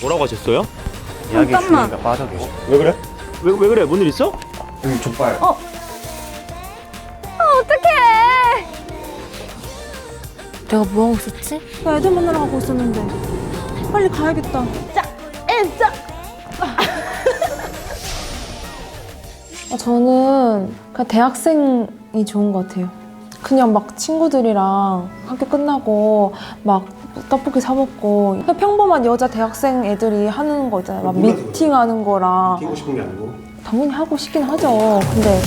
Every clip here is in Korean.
뭐라고 하셨어요? 잠깐만. 중이니까 빠져 계셔. 왜 그래? 왜, 왜 그래? 뭔 일 있어? 여기 족발. 어 내가 뭐하고 있었지? 나 애들 만나러 가고 있었는데. 빨리 가야겠다. 자, 엔자! 아, 저는 그냥 대학생이 좋은 것 같아요. 그냥 막 친구들이랑 학교 끝나고 막 떡볶이 사 먹고 그냥 평범한 여자 대학생 애들이 하는 거 있잖아요. 막 몰라도 미팅하는 거랑 뛰고 싶은 게 아니고 당연히 하고 싶긴 하죠. 근데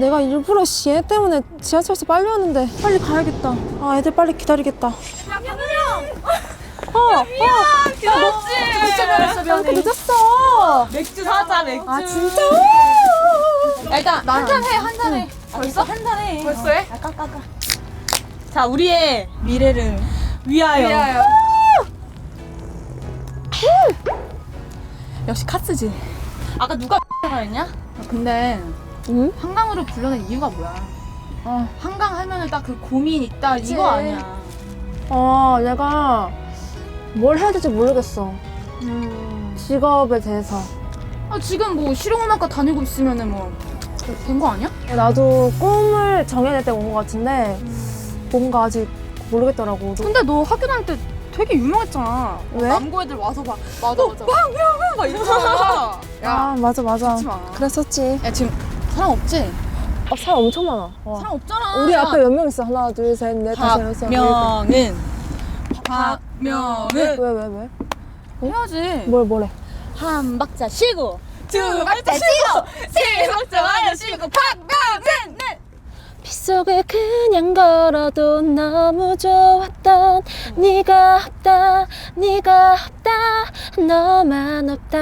내가 일부러 씨, 얘 때문에 지하철에서 빨리 왔는데 빨리 가야겠다. 아, 애들 빨리 기다리겠다. 어, 어, 늦었지? 늦었어, 아, 늦었어. 맥주 사자, 맥주. 아, 진짜? 일단, 한 잔 해, 한 잔 해. 벌써? 한 잔 해. 벌써 해? 까, 까, 까. 자, 우리의 미래를 위하여. 위하여. 역시 카스지. 아까 누가 가 했냐? 근데 응? 한강으로 불러낸 이유가 뭐야? 어, 한강 하면은 딱 그 고민 있다 이거 아니야. 어, 내가 뭘 해야 될지 모르겠어. 직업에 대해서. 아, 지금 뭐 실용음악과 다니고 있으면은 뭐된 거 아니야? 나도 꿈을 정해야 될 때가 온것 같은데 뭔가 아직 모르겠더라고. 근데 너 학교 다닐 때 되게 유명했잖아. 왜? 남고 애들 와서 막 맞아 맞아. 빵빵빵 막 이러잖아. 아, 맞아, 맞아. 마. 그랬었지. 야 지금 사람 없지? 어, 사람 엄청 많아. 와. 사람 없잖아. 우리 앞에 몇 명 있어? 하나, 둘, 셋, 넷, 다섯, 여섯. 일곱. 박명은 박명은 왜, 왜, 왜? 해야지. 뭘, 뭐래? 한 박자 쉬고 두 박자 쉬고 세 박자 마저 쉬고 박명은 네. 빗속을 그냥 걸어도 너무 좋았던 네가 없다 네가 없다 너만 없다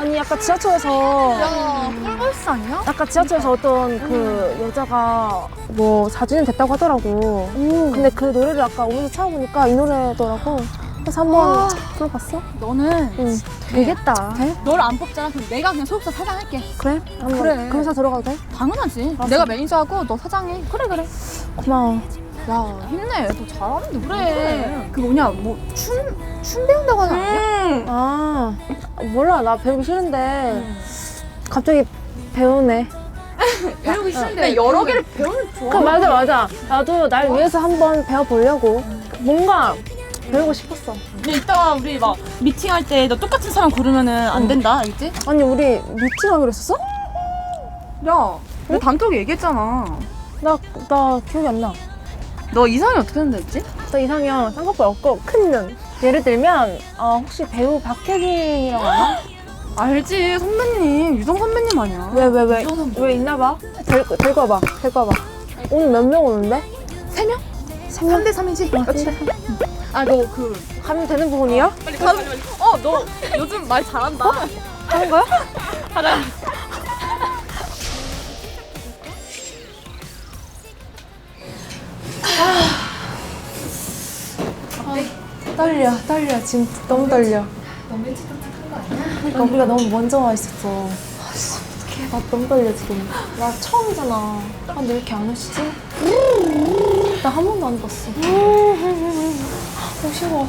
아니 아까 지하철에서 야 꿀벌스 아니야? 아까 지하철에서 어떤 그 여자가 뭐 4주년 됐다고 하더라고 근데 그 노래를 아까 오면서 찾아보니까 이 노래더라고 그래서 한번 들어봤어? 너는 응 되겠다. 돼? 너를 안 뽑잖아. 그럼 내가 그냥 소속사 사장할게. 그래? 한번 그래. 그 회사 들어가도 돼? 당연하지. 내가 매니저하고 너 사장해. 그래 그래. 고마워 야 힘내. 너 잘하는데 그래. 그 뭐냐 뭐 춤춤 춤 배운다고 하지 않냐? 아 몰라 나 배우기 싫은데 갑자기 배우네 배우기 싫은데 여러 개를 배우면 좋아. 그 맞아 맞아 나도 날 위해서 한번 배워보려고 뭔가 배우고 싶었어 근데 이따가 우리 막 미팅할 때너 똑같은 사람 고르면은 안 된다, 알겠지? 아니 우리 미팅하기로 했었어? 야, 내 단톡에 얘기했잖아. 나, 나 기억이 안 나 너 이상이 어떻게 된다 했지? 저 이상형 쌍꺼풀 없고 큰 눈 예를 들면 어, 혹시 배우 박혜진이라고 알아? 알지, 선배님. 유정 선배님 아니야. 왜 왜 왜 왜 있나 봐? 될, 데리고 와봐 데리고 와봐 오늘 몇 명 오는데? 세 명? 세 명? 3대 3이지? 어, 그렇지. 근데 아, 너 그. 가면 되는 부분이야? 빨리 가. 어, 너 요즘 말 잘한다. 하는 거야? 하자. 떨려 떨려. 지금 너무 떨려. 너무 일찍 도착한 거 아니야? 그러니까 우리가 너무 먼저 와 있었어 아씨 어떡해. 나 너무 떨려 지금. 나 처음이잖아. 아 근데 왜 이렇게 안 오시지? 나 한 번도 안 봤어. 오시고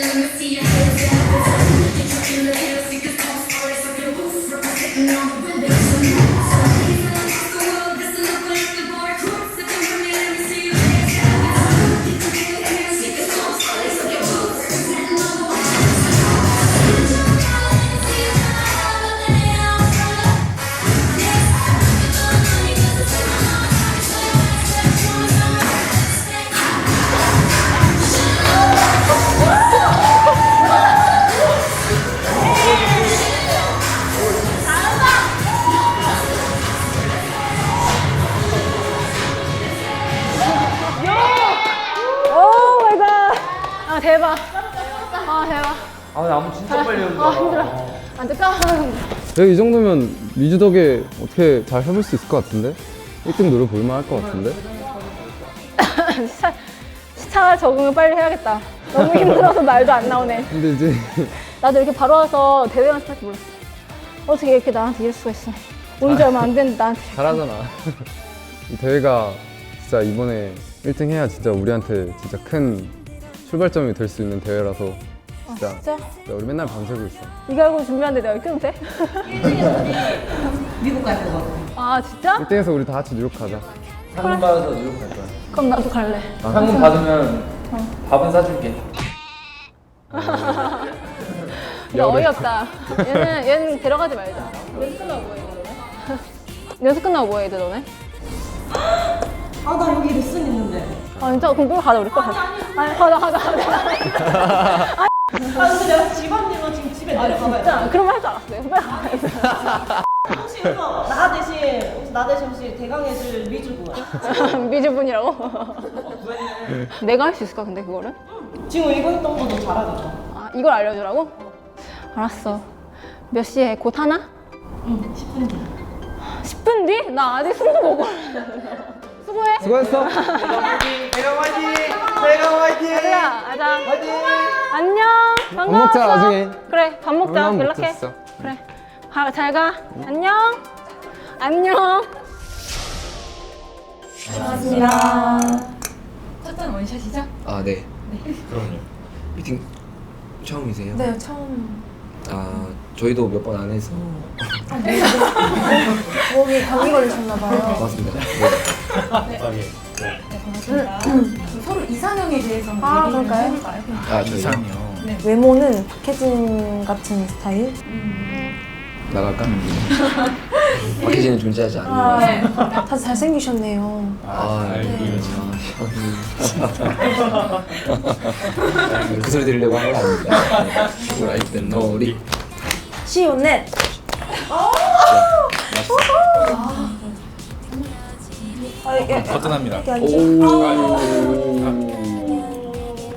오 내가 이 정도면 미주 덕에 어떻게 잘 해볼 수 있을 것 같은데? 1등 노래 볼만 할 것 같은데? 시차, 시차 적응을 빨리 해야겠다. 너무 힘들어서 말도 안 나오네. 근데 이제 나도 이렇게 바로 와서 대회 연습할 줄 몰랐어. 어떻게 이렇게 나한테 이럴 수가 있어. 온 지 얼마 안 됐는데 나한테. 잘하잖아. 이 대회가 진짜 이번에 1등 해야 진짜 우리한테 진짜 큰 출발점이 될 수 있는 대회라서 아, 진짜, 진짜? 진짜 우리 맨날 밤새고 있어. 이거 알고 준비하는데 내가 1등 돼? 미국 갈 거거든. 아 진짜? 1등해서 우리 다 같이 뉴욕 가자. 상금 받아서 뉴욕 갈 거야. 그럼 나도 갈래. 상금 받으면 밥은 사줄게. 근데 어이없다. 얘는 얘는 데려가지 말자. 연습 끝나고 뭐 해 너네? 연습 끝나고 뭐 해 너네? 아, 나 여기 레슨 있는데. 아 진짜 그럼 또 가자 우리 거 가자. 아니 가자 가자 가자. 아, 근데 내가 집안일로 지금 집에 내려가봐야 돼. 진짜 그런 말 할 줄 알았어. 내가 빨리 가야 혹시 이거 나 대신, 혹시 나 대신 혹시 대강해줄 미주군. 돼. 미주분이라고? 내가 할 수 있을까 근데 그거를? 지금 이거 했던 거도 잘하겠다. 아 이걸 알려주라고? 알았어. 몇 시에 곧 하나? 응, 10분 뒤. 10분 뒤? 나 아직 술도 먹어. 수고해. 수고했어. 내가 화이팅! 내가 화이팅! 얘들아, 가자. 화이팅! 안녕. 밥 먹자, 반가웠어. 나중에. 그래, 밥 먹자. 연락해. 먹자, 그래. 가, 잘 가. 안녕. 안녕. 아, 네. 그럼요. 미팅 처음이세요? 네, 처음. 아, 저희도 몇 번 안 해서 목이 감기 걸리셨나 봐요. 맞습니다. 서로 이상형에 대해서 아, 그럴까요? 아, 저희 외모는 박혜진 같은 스타일? 나갈까? 박혜진은 존재하지 않는 거. 다들 잘생기셨네요. 아, 네. 아, 그 소리 들으려고 한 건 아닙니다. 알땐 너리. 시오넷. 거뜬합니다.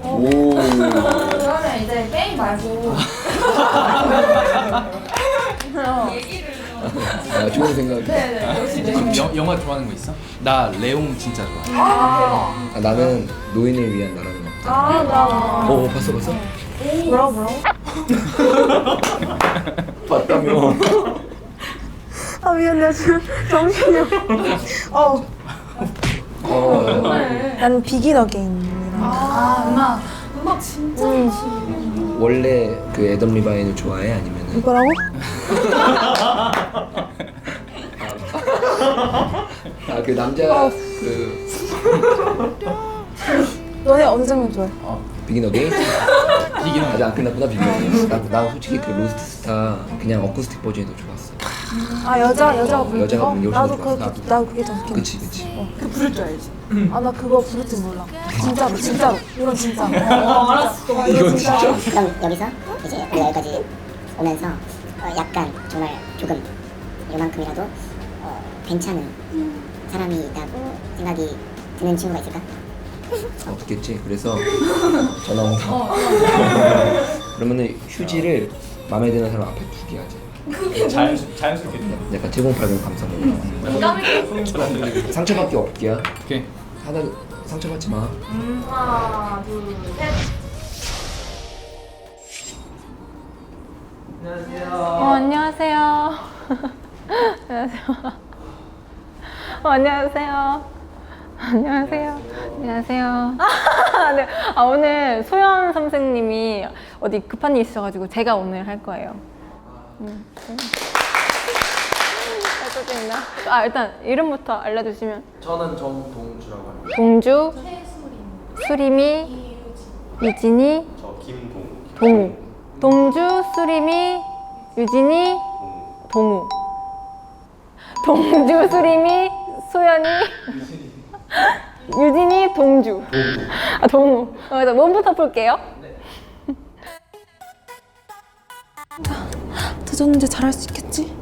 오. 그러면 이제 게임 말고 아, 좋은 생각. 영, 영화 좋아하는 거 있어? 나 레옹 진짜 좋아. 아, 나는 노인을 위한 나라는 없다. 아, 나. 오, 봤어, 봤어? 뭐라고, 뭐라고? 봤다며. 아, 미안해. 지금 정신이 없어. 어. 어, 나는 비긴 어게인이랑. 아 음악 음악 진짜 원래 그 애덤 리바인을 좋아해? 아니면은? 이거라고? 아, 그 남자 그 너네 어느 장면 좋아해? 비긴 어게인? 비긴 아직 안 끝났구나 비긴 어게인. 나, 나 솔직히 그 로스트 스타 그냥 어쿠스틱 버전이 더 좋았어. 아, 여자, 여자가 부르는 여자가 거? 부르는 게 나도 훨씬 그, 좋았어. 나도 그게 더 해. 그치 그치. 아, 나 그거 부를 줄 몰라. 진짜로, 진짜로. 이건 진짜. 어, 알았어. 이건 진짜. 그럼 여기서 이제 여기까지 오면서 어, 약간 정말 조금 이만큼이라도 어, 괜찮은 사람이 있다고 생각이 드는 친구가 있을까? 없겠지. 그래서 전화 온 거. 그러면은 휴지를 마음에 드는 사람 앞에 두개 하지. 자연스, 자연스럽게. 약간 7080 감성으로. 상처받기 없게야. 오케이. 하나 상처받지 마. 하나 둘셋 안녕하세요. 어, 안녕하세요. 어, 안녕하세요. 안녕하세요. 안녕하세요. 네. 아, 오늘 소연 선생님이 어디 급한 일 있어가지고 제가 오늘 할 거예요. 음. 음. 어떡했나? 아, 일단 이름부터 알려주시면. 저는 정동주라고 합니다. 동주, 수림이, 유진이, 저 김동. 동우. 동주, 수림이, 유진이, 동우. 동주, 수림이, 소연이, 유진이, 동주. 아, 동우. 어, 일단 몸부터 볼게요. 늦었는데 잘할 수 있겠지?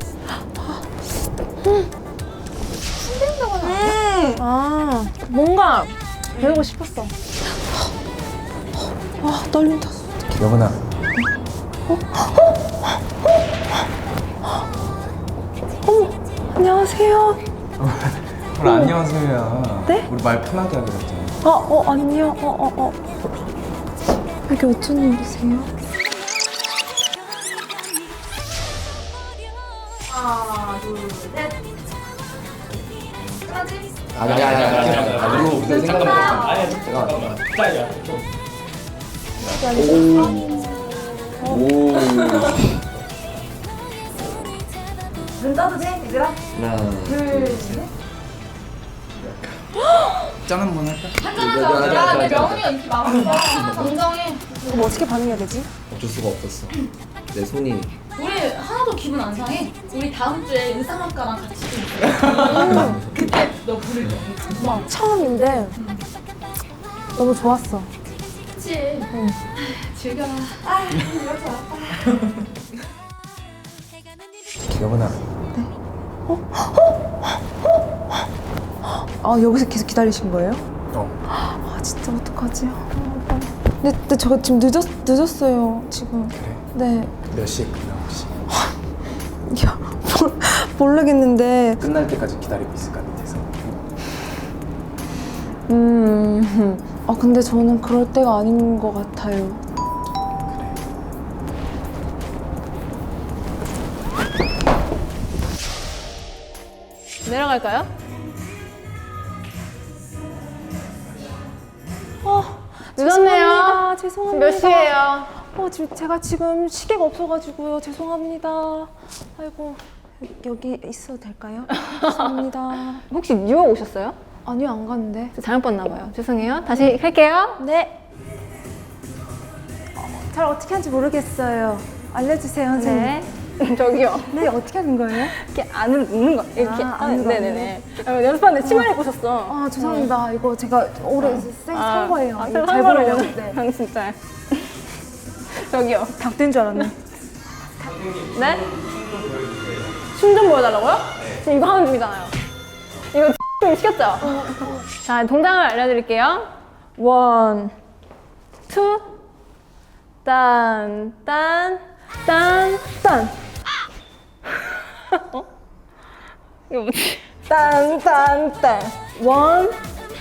아, 뭔가 배우고 싶었어. 아, 떨린다. 여보나. 안녕하세요. 우리 안녕하세요. 네? 우리 말 편하게 하기로 했잖아. 어, 어, 안녕. 어, 어, 어. 이게 어쩐 일이세요? 아니 아니 아니 아니 아니 우리 생각나 아니 잠깐만 짜야. 오눈 떠도 돼, 얘들아? 하나 둘 셋 짠 한번 할까? 한잔하자. 야, 내 명훈이가 인기 많았어. 인정해. 그럼 어떻게 반응해야 되지? 어쩔 수가 없었어 내 손이 우리 하나도 기분 안 상해. 우리 다음 주에 의상학과랑 같이 좀 있어. 그때 너 부를게. 처음인데 너무 좋았어. 그치? 즐겨라. 여보나. 아, 여기서 계속 기다리신 거예요? 어. 아, 진짜 어떡하지? 아, 근데, 근데 저 지금 늦었, 늦었어요, 지금. 그래. 네. 몇 시에 끝나 혹시? 야, 모르- 모르겠는데. 끝날 때까지 기다리고 있을까 밑에서. 음. 아, 근데 저는 그럴 때가 아닌 것 같아요. 내려갈까요? 어, 늦었네요. 죄송합니다. 죄송합니다. 몇 시예요? 어, 지금 제가 지금 시계가 없어가지고요. 죄송합니다. 아이고, 여기 있어도 될까요? 죄송합니다. 혹시 뉴욕 오셨어요? 아니요, 안 갔는데. 잘못 봤나 봐요. 죄송해요. 다시 할게요. 네. 어, 잘 어떻게 하는지 모르겠어요. 알려주세요, 선생님. 네. 저기요. 네, 어떻게 하는 거예요? 이렇게 안으로 눕는 거. 이렇게. 아, 아, 안으로, 네네네. 어, 연습하는데 치마를 입으셨어. 아, 죄송합니다. 이거 제가 올해 생- 산 거예요. 아, 이거 잘. 보여요. 네. 형 진짜. 저기요. 닭된 줄 알았네. 네? 춤 좀 보여달라고요? 지금 이거 하는 중이잖아요. 이거 좀 시켰죠? 자, 동작을 알려드릴게요. 원, 투, 딴, 딴, 딴, 딴. 어? 이거 뭐지? 딴, 딴, 딴. 원,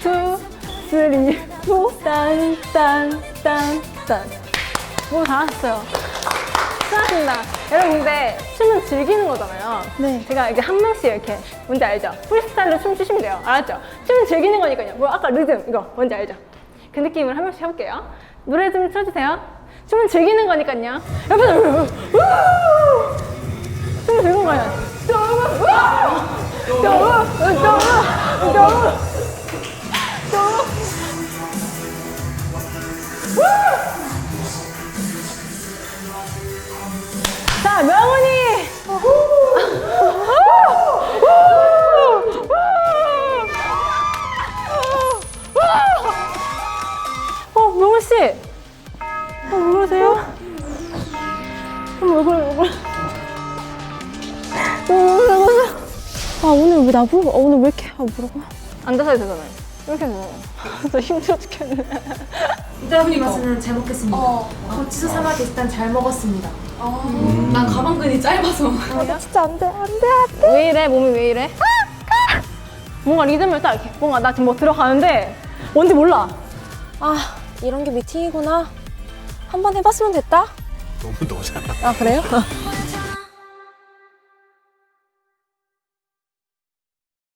투, 쓰리, 포, 딴, 딴, 딴, 딴. 뭐 잘하셨어요. 수고하셨습니다. 여러분 근데 춤은 즐기는 거잖아요. 네. 제가 이렇게 한 명씩 이렇게 뭔지 알죠? 프리스타일로 춤 추시면 돼요. 알았죠? 춤은 즐기는 거니까요. 뭐 아까 리듬 이거 뭔지 알죠? 그 느낌으로 한 명씩 해볼게요. 노래 좀 틀어주세요. 춤은 즐기는 거니까요. 여러분, 우! 춤은 즐기는 거예요. 너무, 우! 너무, 너무, 너무, 너무. 나보고, 어, 오늘 왜 이렇게, 아, 뭐라고? 앉아서 해도 되잖아요. 이렇게 해서. 저 힘들어 죽겠네. 이따분이 맛은 잘 먹겠습니다. 어, 고치수 사막 일단 잘 먹었습니다. 난 가방끈이 짧아서. 아, 진짜 안 돼, 안 돼, 안 돼. 왜 이래? 몸이 왜 이래? 뭔가 리듬을 딱 이렇게. 뭔가 나 지금 뭐 들어가는데 뭔지 몰라. 아, 이런 게 미팅이구나. 한 번 해봤으면 됐다. 너무 너잖아. 아, 그래요?